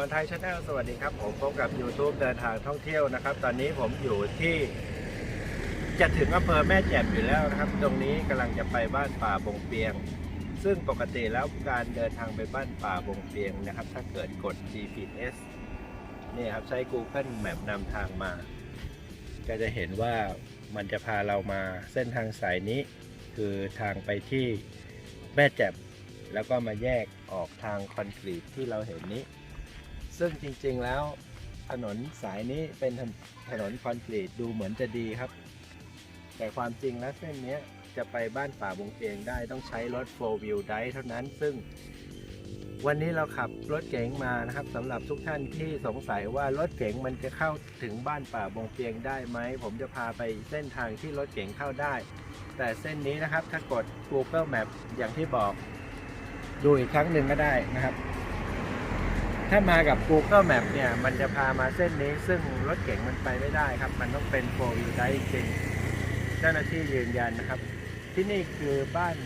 อนไทยชาแนลสวัสดีครับ ผมพบกับ YouTube เดินทางท่องเที่ยวนะครับ ตอนนี้ผมอยู่ที่ จะถึงอำเภอแม่แจ่มอยู่แล้วนะครับ ตรงนี้กำลังจะไปบ้านป่าบงเปียง ซึ่งปกติแล้วการเดินทางไปบ้านป่าบงเปียงนะครับ ถ้าเกิดกด GPS นี่ครับใช้ Google Map นำทางมา ก็จะเห็นว่ามันจะพาเรามาเส้นทางสายนี้ คือทางไปที่แม่แจ่มแล้วก็มาแยกออกทางคอนกรีตที่เราเห็นนี้ ซึ่งจริงๆแล้วถนนสายนี้เป็นถนนคอนกรีตดูเหมือนจะดีครับ แต่ความจริงแล้วเส้นนี้จะไปบ้านป่าบงเปียงได้ต้องใช้รถ4 wheel drive เท่านั้น ซึ่ง วันนี้เราขับรถเก๋งมานะครับสำหรับทุกท่านที่สงสัยว่ารถเก๋งมันจะเข้าถึงบ้านป่าบงเปียงได้ไหม ผมจะพาไปเส้นทางที่รถเก๋งเข้าได้ แต่เส้นนี้นะครับถ้ากด Google Map อย่างที่บอก ดูอีกครั้งหนึ่งก็ได้นะครับ ถ้ามากับ Google Map เนี่ย มันจะพามาเส้นนี้ ซึ่งรถเก๋งมันไปไม่ได้ครับ มันต้องเป็น4 wheel drive จริงเจ้าหน้าที่ยืนยันนะครับ ที่นี่คือบ้าน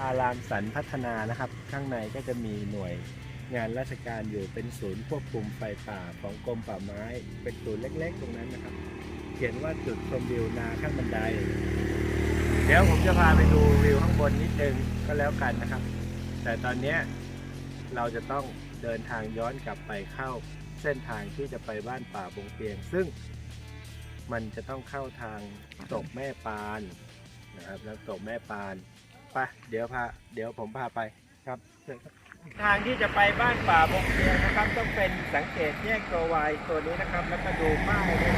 อารามสันพัฒนานะครับ ข้างในก็จะมีหน่วยงานราชการอยู่เป็นศูนย์ควบคุมไฟป่าของกรมป่าไม้ เป็นศูนย์เล็กๆ ตรงนั้นนะครับ เขียนว่าจุดชมวิวนาข้างบันได เดี๋ยวผมจะพาไปดูวิวข้างบนนิดนึงก็แล้วกันนะครับ แต่ตอนนี้ เราจะต้องเดินทางย้อนกลับไปเข้าเส้นทางที่จะไปบ้านป่าบงเปียง ซึ่งมันจะต้องเข้าทางตกแม่ปานนะครับแล้วตกแม่ปานไปเดี๋ยวพาเดี๋ยวผมพาไปครับทางที่จะไปบ้านป่าบงเปียงนะครับ ต้องเป็นสังเกตแยกตัววายตัวนี้นะครับ แล้วก็ดูป้ายด้วย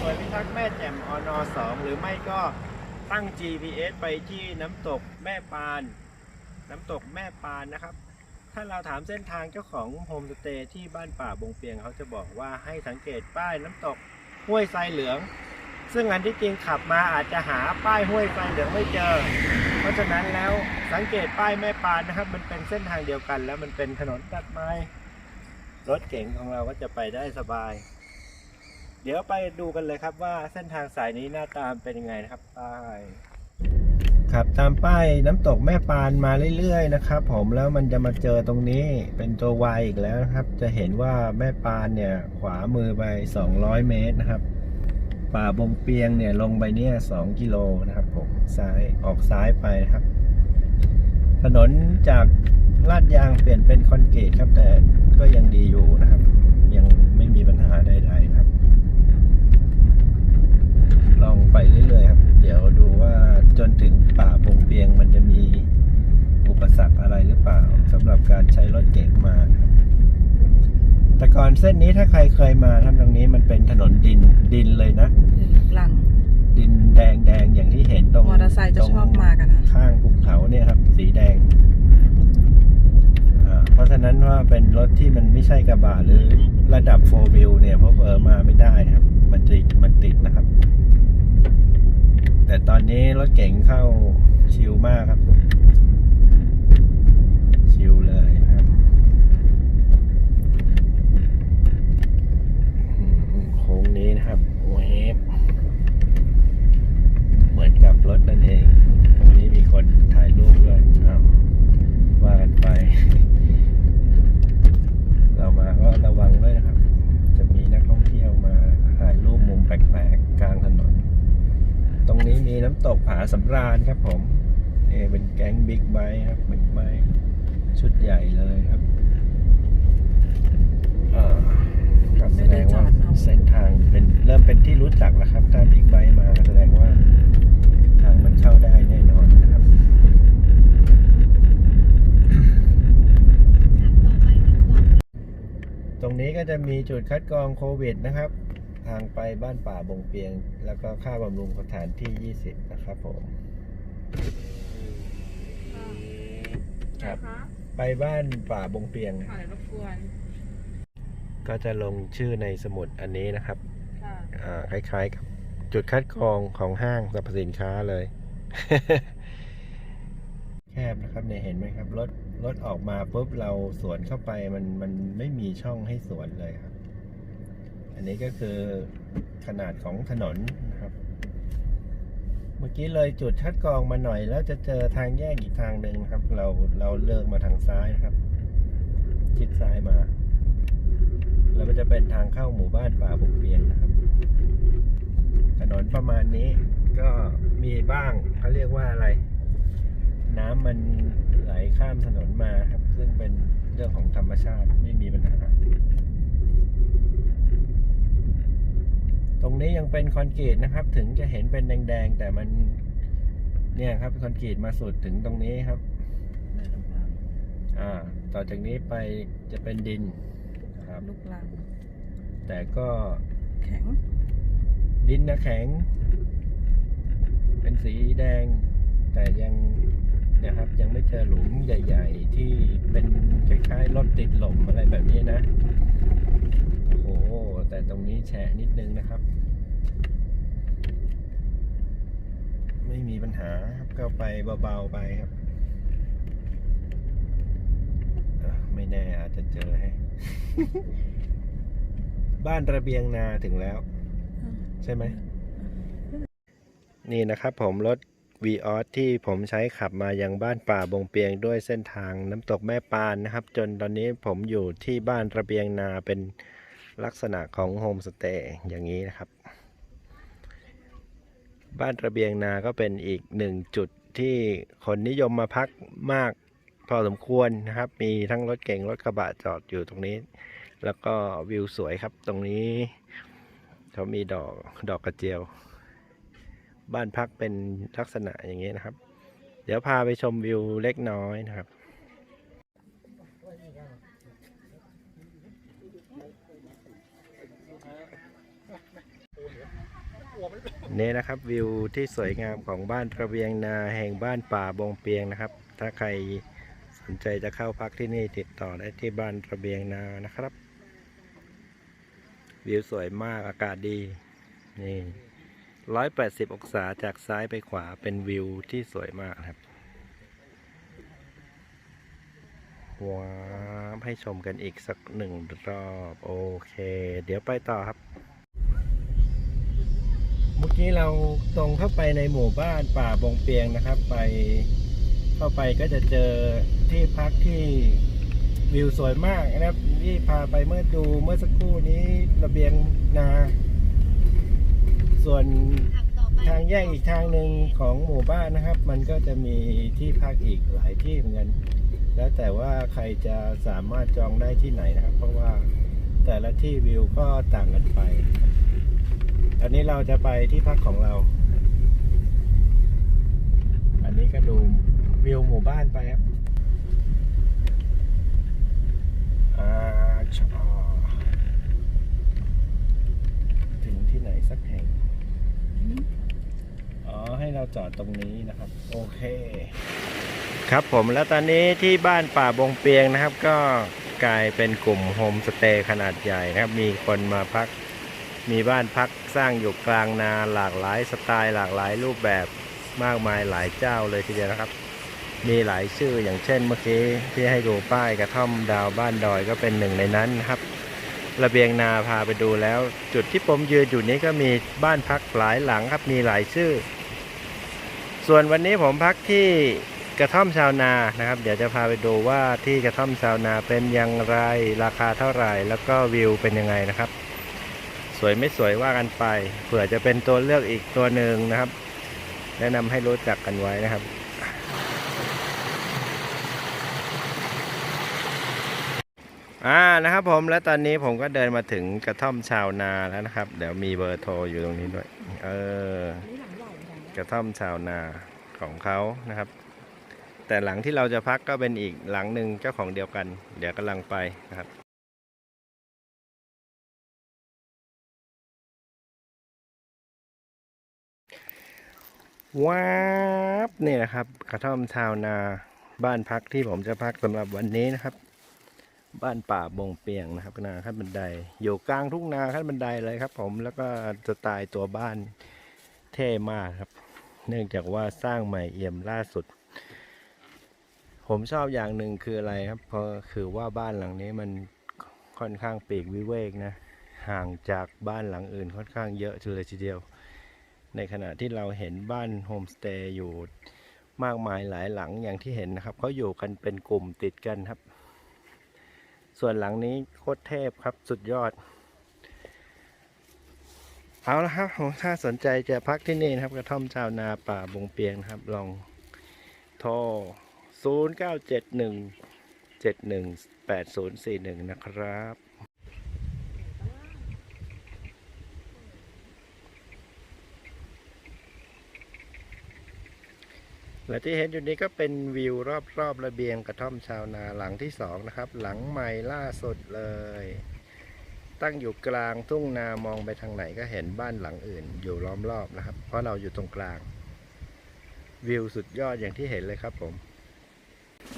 ส่วยพิทักษ์แม่แจ่มอนสองหรือไม่ก็ตั้ง GPS ไปที่น้ำตกแม่ปาน น้ำตกแม่ปานนะครับ ถ้าเราถามเส้นทางเจ้าของโฮมสเตย์ที่บ้านป่าบงเปียงเขาจะบอกว่าให้สังเกตป้ายน้ำตกห้วยทรายเหลือง ซึ่งอันที่จริงขับมาอาจจะหาป้ายห้วยทรายเหลืองไม่เจอ เพราะฉะนั้นแล้วสังเกตป้ายแม่ปานนะครับ มันเป็นเส้นทางเดียวกัน แล้วมันเป็นถนนตัดไม้รถเก๋งของเราก็จะไปได้สบาย เดี๋ยวไปดูกันเลยครับว่าเส้นทางสายนี้หน้าตามเป็นยังไงนะครับป้าย ครับตามป้ายน้ำตกแม่ปานมาเรื่อยๆนะครับ ผมแล้วมันจะมาเจอตรงนี้เป็นตัววายอีกแล้วนะครับ จะเห็นว่าแม่ปานเนี่ย ขวามือไป 200 เมตรนะครับ ป่าบงเปียงเนี่ยลงไปเนี่ย2กิโลนะครับผมซ้ายออกซ้ายไปนะครับ ถนนจากลาดยางเปลี่ยนเป็นคอนกรีตครับ แต่ก็ยังดีอยู่นะครับ ยังไม่มีปัญหาใดๆครับ ลองไปเรื่อยๆครับ เดี๋ยวดู จนถึงป่าบงเปียงมันจะมีอุปสรรคอะไรหรือเปล่าสำหรับการใช้รถเก๋งมานะครับแต่ก่อนเส้นนี้ถ้าใครเคยมาทำตรงนี้มันเป็นถนนดินดินเลยนะ หลัง ดินแดงแดงๆอย่างที่เห็นตรงมอเตอร์ไซค์จะชอบมากันนะข้างภูเขาเนี่ยครับ สีแดงอ่าเพราะฉะนั้นว่าเป็นรถที่มันไม่ใช่กระบะหรือระดับโฟวิลเนี่ยเพราะเออมาไม่ได้นะครับ มันติดมันติดนะครับ แต่ตอนนี้รถเก๋งเข้าชิลมากครับ ชิลเลยครับ โค้งนี้นะครับเวฟเหมือนกับรถนั่นเองตรงนี้มีคนถ่ายรูปด้วยเอาว่ากันไป เรามาก็ระวังด้วยนะครับ จะมีนักท่องเที่ยวมาถ่ายรูปมุมแปลกๆกลางถนน ตรงนี้มีน้ำตกผาสำราญครับผมเอเป็นแก๊งบิ๊กไบค์ครับบิ๊กไบค์ชุดใหญ่เลยครับก็แสดงว่าเส้นทางเป็นเริ่มเป็นที่รู้จักแล้วครับ ถ้าบิ๊กไบค์มาแสดงว่า ทางมันเข้าได้แน่นอนนะครับตรงนี้ก็จะมีจุดคัดกรองโควิดนะครับ ทางไปบ้านป่าบงเปียง แล้วก็ค่าบำรุงสถานที่ 20 นะครับผม ครับไปบ้านป่าบงเปียง ขอรบกวนก็จะลงชื่อในสมุดอันนี้นะครับค่ะอ่าคล้าย ๆ กับจุดคัดกรองของห้างสรรพสินค้าเลย แคบนะครับเนี่ยเห็นไหมครับ รถรถออกมาปุ๊บเราสวนเข้าไปมันมันไม่มีช่องให้สวนเลยครับ อันนี้ก็คือขนาดของถนนนะครับ เมื่อกี้เลยจุดคัดกรองมาหน่อย แล้วจะเจอทางแยกอีกทางหนึ่งครับ เราเราเลือกมาทางซ้ายนะครับ ชิดซ้ายมา แล้วมันจะเป็นทางเข้าหมู่บ้านป่าบุกเบียนนะครับ ถนนประมาณนี้ก็มีบ้างเขาเรียกว่าอะไร น้ำมันไหลข้ามถนนมาครับ ซึ่งเป็นเรื่องของธรรมชาติไม่มีปัญหา ตรงนี้ ยังเป็นคอนกรีตนะครับ ถึงจะเห็นเป็นแดงๆแต่มัน เนี่ยครับคอนกรีตมาสุดถึงตรงนี้ครับเดินลูกลังอ่า ต่อจากนี้ไปจะเป็นดินนะครับลูกลังแต่ก็แข็ง ดินนะแข็ง เป็นสีแดง แต่ยังเนี่ยครับยังไม่เจอหลุมใหญ่ ๆ ที่เป็นคล้ายๆรถติดหล่มอะไรแบบนี้นะ โอ้โห แต่ตรงนี้แฉะนิดนึงนะครับ ไม่มีปัญหาครับก็ไปเบาๆไปครับ ไม่แน่อาจจะเจอให้ บ้านระเบียงนาถึงแล้ว ใช่ไหม นี่นะครับผมรถ v ีออสที่ผมใช้ขับมายังบ้านป่าบงเปียงด้วยเส้นทางน้ำตกแม่ปานนะครับ จนตอนนี้ผมอยู่ที่บ้านระเบียงนาเป็นลักษณะของโฮมสเตย์อย่างนี้นะครับ บ้านระเบียงนาก็เป็นอีกหนึ่งจุดที่คนนิยมมาพักมากพอสมควรนะครับ มีทั้งรถเก่งรถกระบะจอดอยู่ตรงนี้ แล้วก็วิวสวยครับ ตรงนี้เขามีดอกดอกกระเจียว บ้านพักเป็นลักษณะอย่างนี้นะครับ เดี๋ยวพาไปชมวิวเล็กน้อยนะครับ นี่นะครับวิวที่สวยงามของบ้านระเบียงนาแห่งบ้านป่าบงเปียงนะครับ ถ้าใครสนใจจะเข้าพักที่นี่ติดต่อได้ที่บ้านระเบียงนานะครับ วิวสวยมากอากาศดีนี่ร้อยแปดสิบองศาจากซ้ายไปขวาเป็นวิวที่สวยมากครับว้าให้ชมกันอีกสักหนึ่งรอบ โอเค เดี๋ยวไปต่อครับ กี้เราตรงเข้าไปในหมู่บ้านป่าบงเปียงนะครับ ไปเข้าไปก็จะเจอที่พักที่วิวสวยมากนะครับที่พาไปเมื่อดูเมื่อสักครู่นี้ระเบียงนา ส่วนทางแยกอีกทางหนึ่งของหมู่บ้านนะครับ มันก็จะมีที่พักอีกหลายที่เหมือนกันแล้วแต่ว่าใครจะสามารถจองได้ที่ไหนนะครับ เพราะว่าแต่ละที่วิวก็ต่างกันไป อันนี้เราจะไปที่พักของเรา อันนี้ก็ดูวิวหมู่บ้านไปครับอาชอถึงที่ไหนสักแห่ง อ๋อ ให้เราจอดตรงนี้นะครับ โอเค ครับผมแล้วตอนนี้ที่บ้านป่าบงเปียงนะครับ ก็กลายเป็นกลุ่มโฮมสเตย์ขนาดใหญ่นะครับ มีคนมาพัก มีบ้านพักสร้างอยู่กลางนาหลากหลายสไตล์หลากหลายรูปแบบมากมายหลายเจ้าเลยทีเดียวนะครับ มีหลายชื่ออย่างเช่นเมื่อกี้ที่ให้ดูป้ายกระท่อมดาวบ้านดอยก็เป็นหนึ่งในนั้นนะครับ ระเบียงนาพาไปดูแล้ว จุดที่ผมยืนอยู่นี้ก็มีบ้านพักหลายหลังครับมีหลายชื่อ ส่วนวันนี้ผมพักที่กระท่อมชาวนานะครับ เดี๋ยวจะพาไปดูว่าที่กระท่อมชาวนาเป็นอย่างไรราคาเท่าไหร่ แล้วก็วิวเป็นยังไงนะครับ สวยไม่สวยว่ากันไป เผื่อจะเป็นตัวเลือกอีกตัวหนึ่งนะครับ แนะนำให้รู้จักกันไว้นะครับอ่านะครับผมและตอนนี้ผมก็เดินมาถึงกระท่อมชาวนาแล้วนะครับ เดี๋ยวมีเบอร์โทรอยู่ตรงนี้ด้วย เออกระท่อมชาวนาของเขานะครับ แต่หลังที่เราจะพักก็เป็นอีกหลังหนึ่งเจ้าของเดียวกัน เดี๋ยวกำลังไปนะครับ ว้าบนี่นะครับกระท่อมชาวนาบ้านพักที่ผมจะพักสำหรับวันนี้นะครับ บ้านป่าบงเปียงนะครับนาขั้นบันได อยู่กลางทุ่งนาขั้นบันไดเลยครับ ผมแล้วก็สไตล์ตัวบ้านเท่มากครับ เนื่องจากว่าสร้างใหม่เอี่ยมล่าสุด ผมชอบอย่างหนึ่งคืออะไรครับเพราะคือว่าบ้านหลังนี้มันค่อนข้างปีกวิเวกนะห่างจากบ้านหลังอื่นค่อนข้างเยอะเลยทีเดียว ในขณะที่เราเห็นบ้านโฮมสเตย์อยู่มากมายหลายหลังอย่างที่เห็นนะครับเขาอยู่กันเป็นกลุ่มติดกันครับ ส่วนหลังนี้โคตรเทพครับสุดยอด เอาละครับผมถ้าสนใจจะพักที่นี่นะครับ กระท่อมชาวนาป่าบงเปียงนะครับ ลองโทร 0 9 7 1 7 1 8 0 4 1 นะครับ และที่เห็นอยู่นี้ก็เป็นวิวรอบๆระเบียงกระท่อมชาวนาหลังที่สองนะครับ หลังใหม่ล่าสุดเลย ตั้งอยู่กลางทุ่งนามองไปทางไหนก็เห็นบ้านหลังอื่น อยู่ล้อมรอบนะครับ เพราะเราอยู่ตรงกลาง วิวสุดยอดอย่างที่เห็นเลยครับผม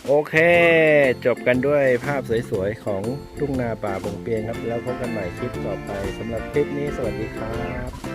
โอเค จบกันด้วยภาพสวยๆ ของทุ่งนาป่าบงเปียงครับ แล้วพบกันใหม่คลิปต่อไปสำหรับคลิปนี้สวัสดีครับ